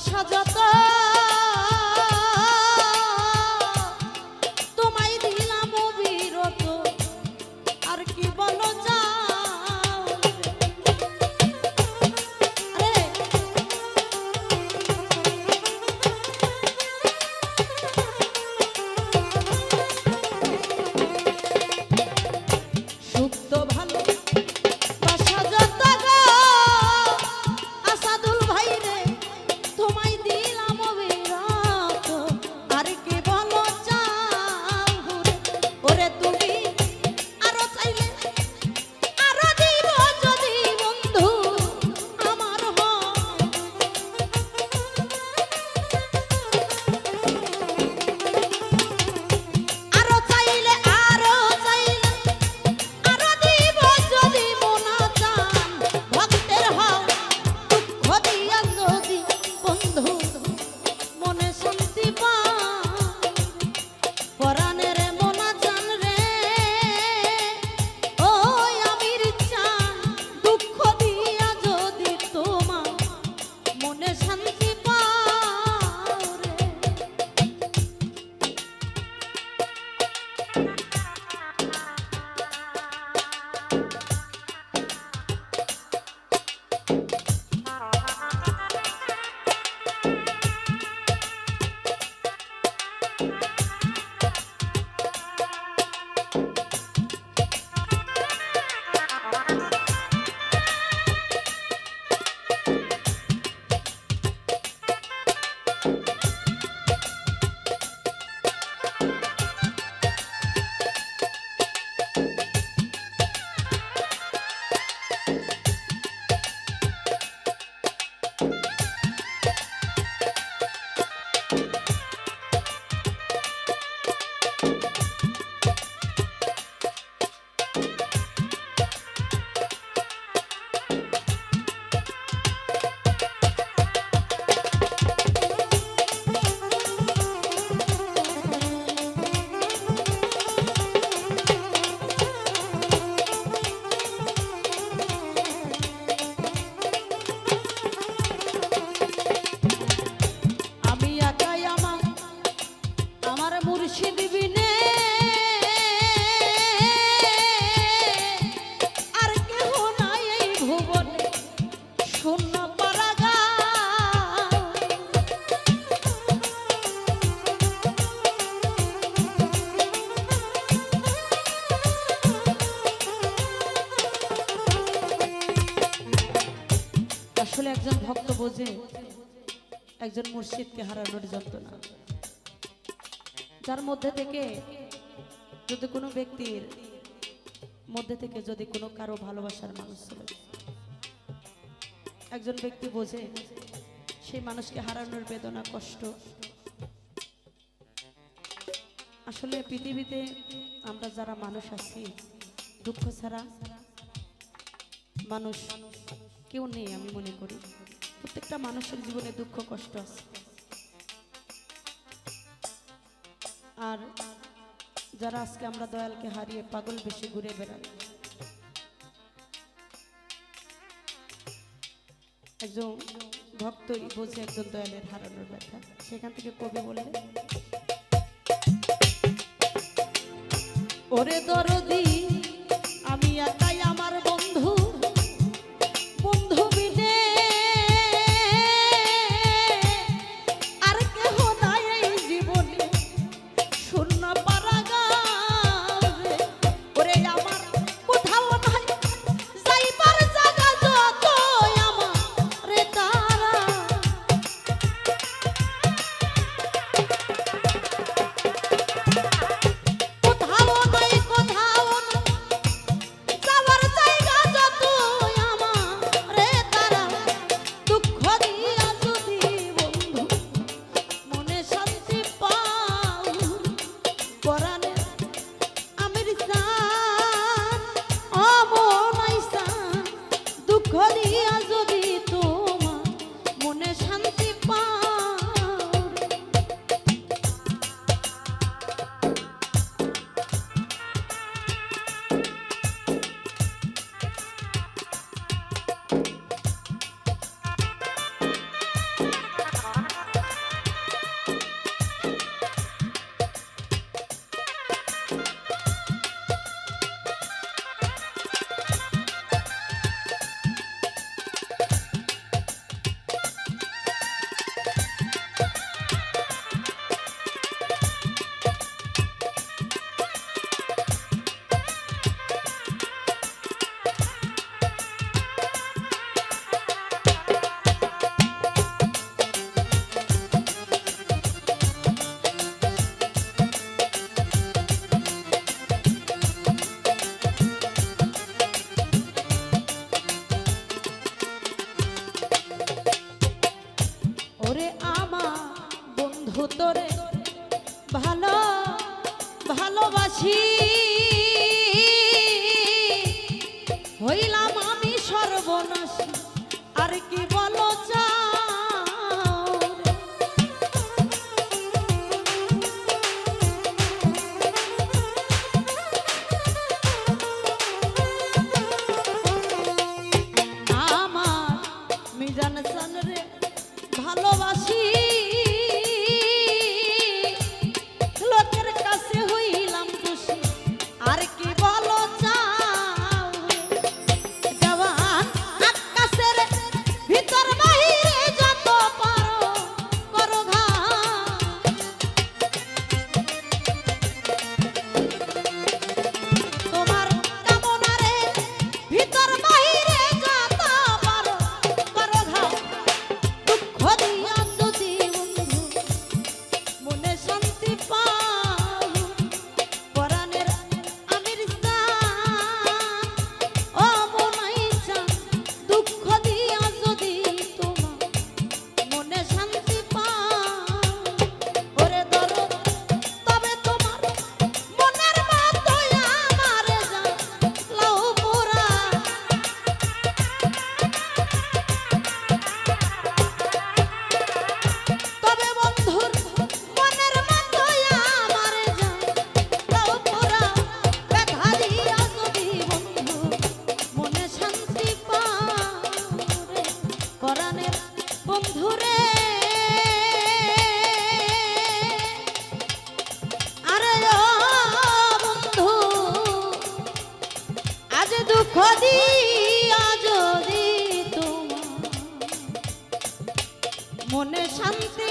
আশা বোঝে, একজন মুর্শিদকে হারানোর যন্ত্রণা। যার মধ্যে থেকে যদি কোনো ব্যক্তির মধ্যে থেকে যদি কোনো কারও ভালোবাসার মানুষ চলে একজন ব্যক্তি বোঝে, সেই মানুষকে হারানোর বেদনা, কষ্ট। আসলে পৃথিবীতে আমরা যারা মানুষ আছি, দুঃখ ছাড়া মানুষ কেউ নেই আমি মনে করি। প্রত্যেকটা মানুষের জীবনে দুঃখ, কষ্ট আছে। আর যারা আজকে আমরা দয়ালকে হারিয়ে পাগল বেশি ঘুরে বেড়াই, একজন ভক্তই বোঝে একজন দয়ালের হারানোর ব্যথা। সেখান থেকে কবি বললেন, ওরে দরদি মনে শান্তি